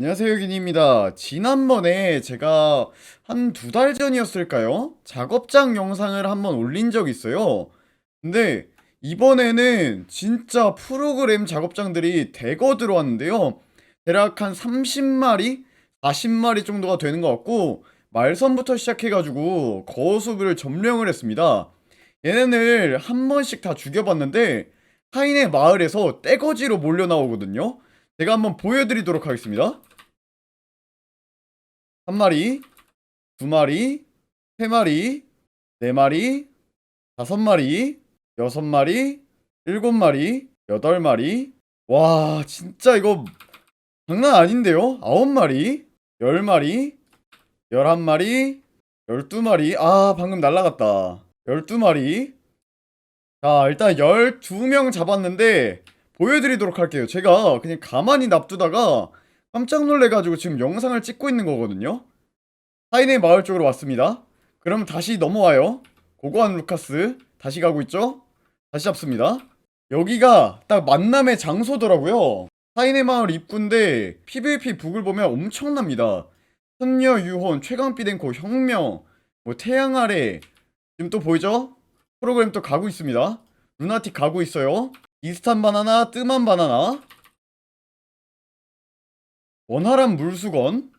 안녕하세요, 유gin입니다. 지난번에 제가 한 두 달 전이었을까요? 작업장 영상을 한번 올린 적이 있어요. 근데 이번에는 진짜 프로그램 작업장들이 대거 들어왔는데요. 대략 한 30마리, 40마리 정도가 되는 것 같고, 말선부터 시작해가지고 거수를 점령을 했습니다. 얘네를 한 번씩 다 죽여봤는데, 타인의 마을에서 떼거지로 몰려 나오거든요. 제가 한번 보여드리도록 하겠습니다. 한 마리, 두 마리, 세 마리, 네 마리, 다섯 마리, 여섯 마리, 일곱 마리, 여덟 마리. 와, 진짜 이거 장난 아닌데요? 아홉 마리, 열 마리, 열한 마리, 열두 마리. 아, 방금 날라갔다. 열두 마리. 자, 일단 12명 잡았는데 보여드리도록 할게요. 제가 그냥 가만히 놔두다가 깜짝 놀래가지고 지금 영상을 찍고 있는 거거든요. 타인의 마을 쪽으로 왔습니다. 그럼 다시 넘어와요. 고고한 루카스 다시 가고 있죠? 다시 잡습니다. 여기가 딱 만남의 장소더라고요. 타인의 마을 입구인데 PVP 북을 보면 엄청납니다. 선녀 유혼 최강 비덴코 혁명 뭐 태양 아래 지금 또 보이죠? 프로그램 또 가고 있습니다. 루나틱 가고 있어요. 이스탄 바나나, 뜸한 바나나. 원활한 물수건.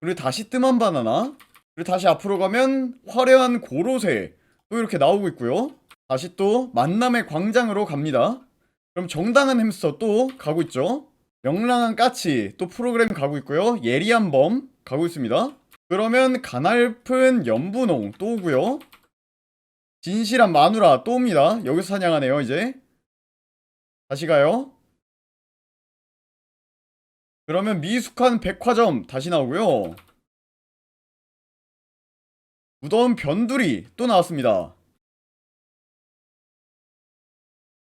그리고 다시 뜸한 바나나. 그리고 다시 앞으로 가면 화려한 고로쇠. 또 이렇게 나오고 있고요. 다시 또 만남의 광장으로 갑니다. 그럼 정당한 햄스터 또 가고 있죠. 명랑한 까치 또 프로그램 가고 있고요. 예리한 범 가고 있습니다. 그러면 가날픈 연분홍 또 오고요. 진실한 마누라 또 옵니다. 여기서 사냥하네요, 이제. 다시 가요. 그러면 미숙한 백화점 다시 나오고요. 무더운 변두리 또 나왔습니다.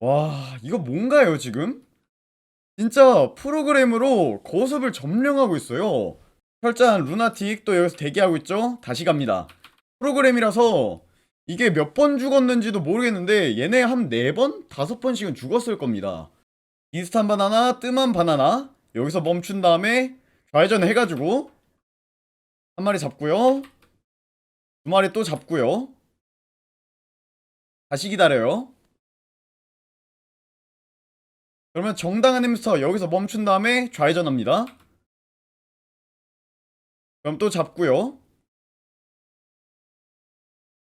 와, 이거 뭔가요, 지금? 진짜 프로그램으로 거습을 점령하고 있어요. 철저한 루나틱 또 여기서 대기하고 있죠? 다시 갑니다. 프로그램이라서 이게 몇 번 죽었는지도 모르겠는데 얘네 한 4번? 5번씩은 죽었을 겁니다. 인스탄 바나나, 뜸한 바나나 여기서 멈춘 다음에 좌회전 해가지고 한 마리 잡고요. 두 마리 또 잡고요. 다시 기다려요. 그러면 정당한 햄스터 여기서 멈춘 다음에 좌회전합니다. 그럼 또 잡고요.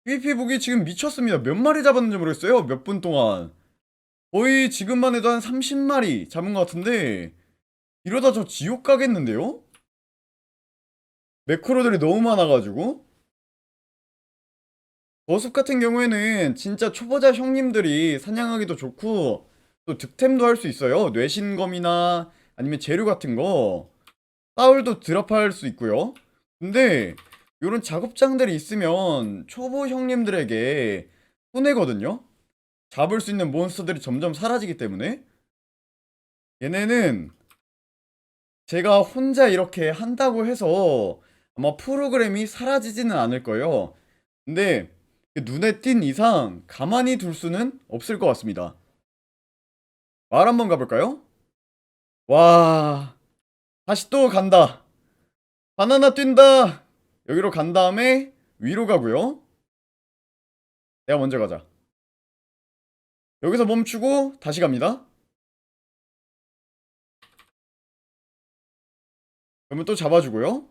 PVP북이 지금 미쳤습니다. 몇 마리 잡았는지 모르겠어요. 몇 분 동안. 거의 지금만 해도 한 30마리 잡은 것 같은데 이러다 저 지옥 가겠는데요? 매크로들이 너무 많아가지고 버습 같은 경우에는 진짜 초보자 형님들이 사냥하기도 좋고 또 득템도 할 수 있어요. 뇌신검이나 아니면 재료 같은 거 싸울도 드랍할 수 있고요. 근데 이런 작업장들이 있으면 초보 형님들에게 손해거든요. 잡을 수 있는 몬스터들이 점점 사라지기 때문에 얘네는 제가 혼자 이렇게 한다고 해서 아마 프로그램이 사라지지는 않을 거예요. 근데 눈에 띈 이상 가만히 둘 수는 없을 것 같습니다. 말 한번 가볼까요? 와, 다시 또 간다. 바나나 뛴다. 여기로 간 다음에 위로 가고요. 내가 먼저 가자. 여기서 멈추고 다시 갑니다. 그러면 또 잡아주고요.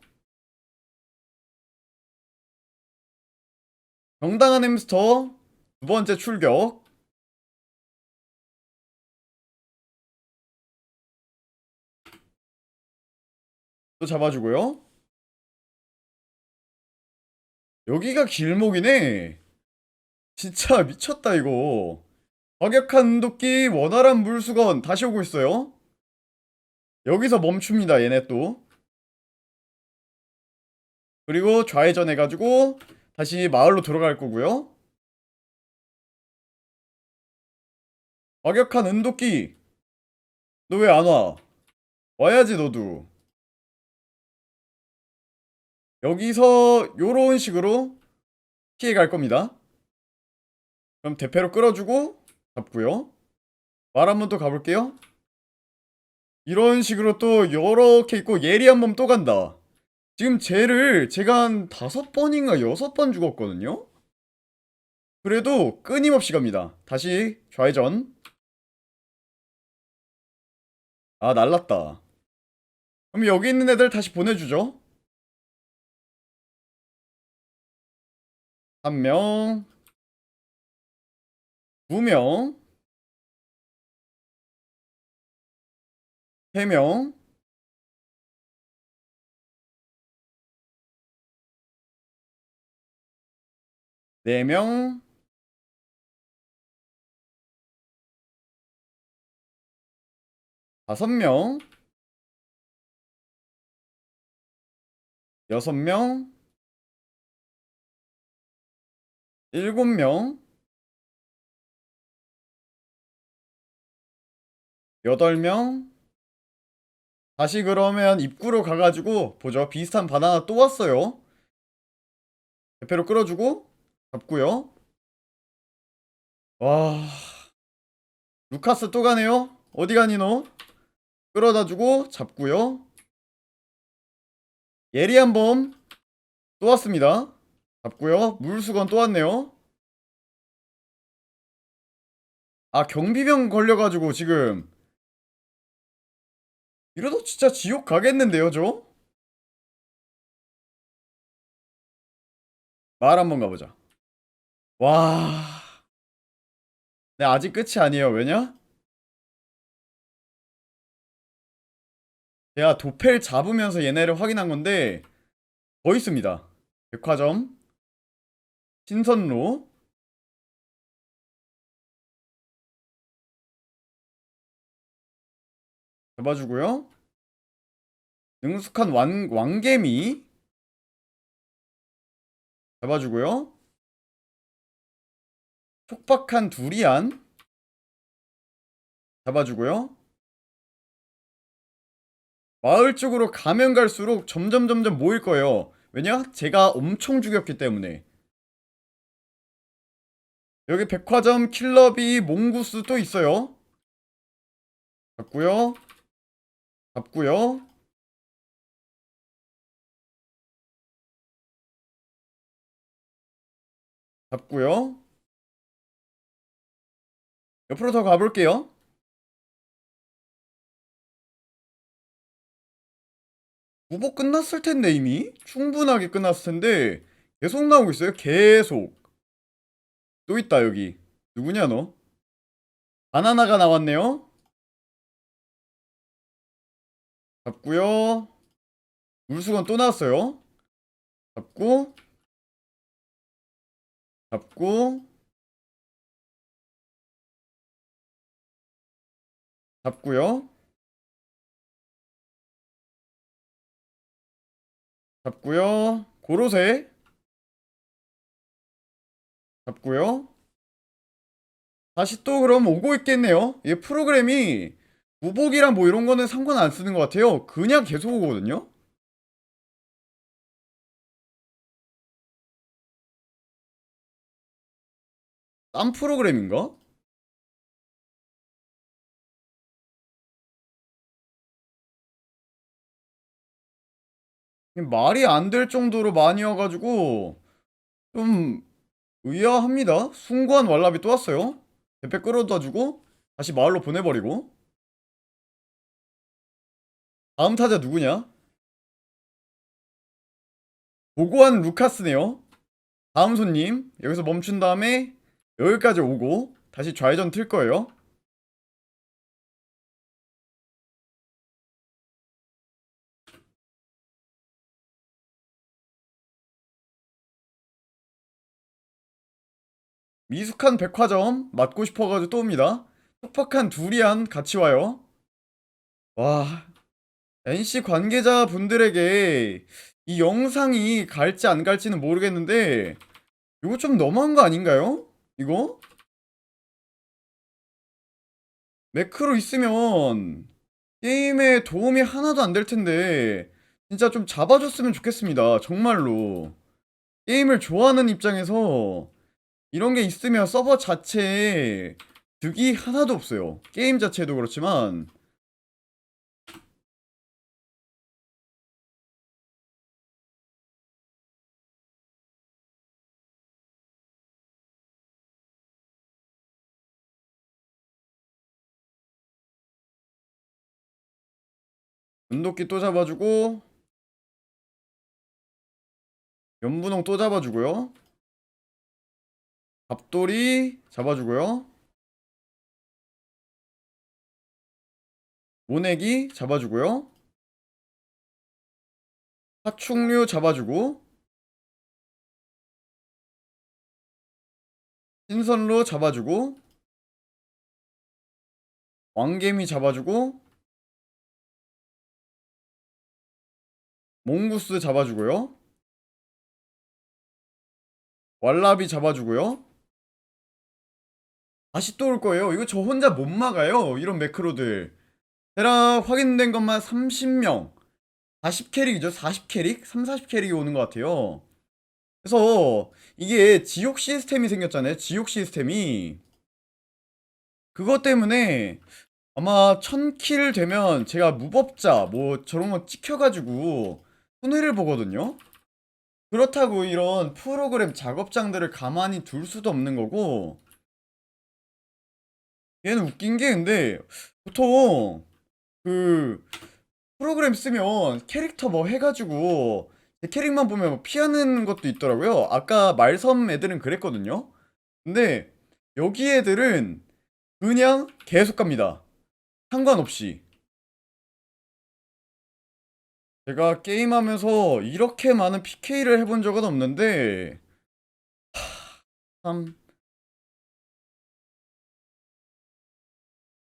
정당한 햄스터 두 번째 출격. 또 잡아주고요. 여기가 길목이네. 진짜 미쳤다 이거. 과격한 운동기 원활한 물수건 다시 오고 있어요. 여기서 멈춥니다 얘네 또. 그리고 좌회전 해가지고 다시 마을로 들어갈 거고요. 과격한 은도끼 너 왜 안 와? 와야지 너도. 여기서 요런 식으로 피해 갈 겁니다. 그럼 대패로 끌어주고 잡고요. 말 한번더 가볼게요. 이런 식으로 또 이렇게 있고 예리한 몸또 간다. 지금 쟤를 제가 한 다섯 번인가 여섯 번 죽었거든요. 그래도 끊임없이 갑니다. 다시 좌회전. 아 날랐다. 그럼 여기 있는 애들 다시 보내주죠. 한 명, 두 명, 세 명, 네 명, 다섯 명, 여섯 명, 일곱 명, 여덟 명. 다시 그러면 입구로 가가지고 보죠. 비슷한 바나나 또 왔어요. 대패로 끌어주고 잡고요. 와, 루카스 또 가네요. 어디 가니 너? 끌어다주고 잡고요. 예리 한 범 또 왔습니다. 잡고요. 물수건 또 왔네요. 아 경비병 걸려가지고 지금 이러다 진짜 지옥 가겠는데요 저? 말 한번 가보자. 와. 네 아직 끝이 아니에요. 왜냐? 제가 도펠 잡으면서 얘네를 확인한 건데 더 있습니다. 백화점, 신선로, 잡아주고요. 능숙한 왕, 왕개미 잡아주고요. 촉박한 두리안 잡아주고요. 마을 쪽으로 가면 갈수록 점점 점점 모일 거예요. 왜냐? 제가 엄청 죽였기 때문에. 여기 백화점, 킬러비, 몽구스 또 있어요. 잡고요. 잡고요. 잡고요. 옆으로 더 가볼게요. 무보 끝났을 텐데 이미 충분하게 끝났을 텐데 계속 나오고 있어요. 계속. 또 있다 여기. 누구냐 너? 바나나가 나왔네요. 잡고요. 물수건 또 나왔어요. 잡고 잡고 잡고요. 잡고요. 고로쇠 잡고요. 다시 또 그럼 오고 있겠네요. 이 프로그램이 무복이랑 뭐 이런 거는 상관 안 쓰는 것 같아요. 그냥 계속 오거든요. 딴 프로그램인가? 말이 안 될 정도로 많이 와가지고 좀 의아합니다. 숭고한 왈라비 또 왔어요. 대패 끌어다 주고 다시 마을로 보내버리고 다음 타자 누구냐? 고고한 루카스네요. 다음 손님 여기서 멈춘 다음에 여기까지 오고 다시 좌회전 틀 거예요. 미숙한 백화점 맞고 싶어가지고 또 옵니다. 촉박한 두리안 같이 와요. 와, NC 관계자 분들에게 이 영상이 갈지 안 갈지는 모르겠는데 이거 좀 너무한 거 아닌가요? 이거? 매크로 있으면 게임에 도움이 하나도 안 될 텐데 진짜 좀 잡아줬으면 좋겠습니다. 정말로. 게임을 좋아하는 입장에서 이런 게 있으면 서버 자체에 득이 하나도 없어요. 게임 자체도 그렇지만. 은도끼 또 잡아주고. 연분홍 또 잡아주고요. 갑돌이 잡아주고요. 모내기 잡아주고요. 파충류 잡아주고 신선로 잡아주고 왕개미 잡아주고 몽구스 잡아주고요. 왈라비 잡아주고요 다시 또 올 거예요. 이거 저 혼자 못 막아요. 이런 매크로들. 대략 확인된 것만 30명. 40캐릭이죠. 40캐릭? 3, 40캐릭이 오는 것 같아요. 그래서 이게 지옥 시스템이 생겼잖아요. 지옥 시스템이. 그것 때문에 아마 1000킬 되면 제가 무법자 뭐 저런 거 찍혀가지고 손해를 보거든요. 그렇다고 이런 프로그램 작업장들을 가만히 둘 수도 없는 거고 얘는 웃긴 게 근데 보통 그 프로그램 쓰면 캐릭터 뭐 해가지고 제 캐릭만 보면 뭐 피하는 것도 있더라고요. 아까 말섬 애들은 그랬거든요. 근데 여기 애들은 그냥 계속 갑니다. 상관없이. 제가 게임하면서 이렇게 많은 PK를 해본 적은 없는데 하, 참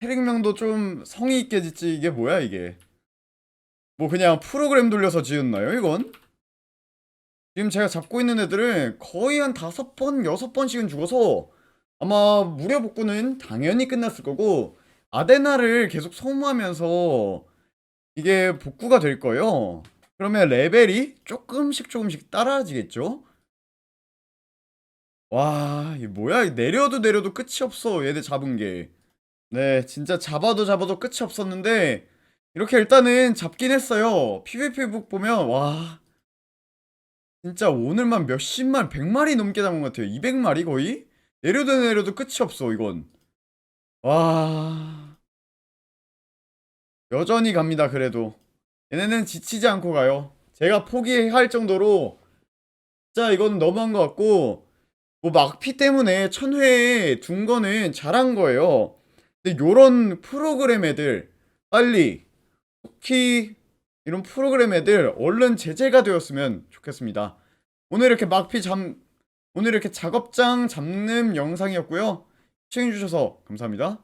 캐릭명도 좀 성의 있게 짓지 이게 뭐야 이게 뭐 그냥 프로그램 돌려서 지었나요 이건? 지금 제가 잡고 있는 애들은 거의 한 다섯 번, 여섯 번씩은 죽어서 아마 무료 복구는 당연히 끝났을 거고 아데나를 계속 소모하면서 이게 복구가 될 거예요. 그러면 레벨이 조금씩 조금씩 따라지겠죠? 와, 이 뭐야? 내려도 내려도 끝이 없어. 얘들 잡은 게. 네, 진짜 잡아도 잡아도 끝이 없었는데 이렇게 일단은 잡긴 했어요. PVP북 보면 와 진짜 오늘만 몇십만, 백마리 넘게 잡은 것 같아요. 200마리 거의? 내려도 내려도 끝이 없어 이건. 와 여전히 갑니다 그래도 얘네는 지치지 않고 가요. 제가 포기할 정도로 진짜 이건 너무한 것 같고 뭐 막피 때문에 천회에 둔 거는 잘한 거예요. 근데 요런 프로그램 애들 빨리 특히 이런 프로그램 애들 얼른 제재가 되었으면 좋겠습니다. 오늘 이렇게 막피 잠 오늘 이렇게 작업장 잡는 영상이었고요. 시청해주셔서 감사합니다.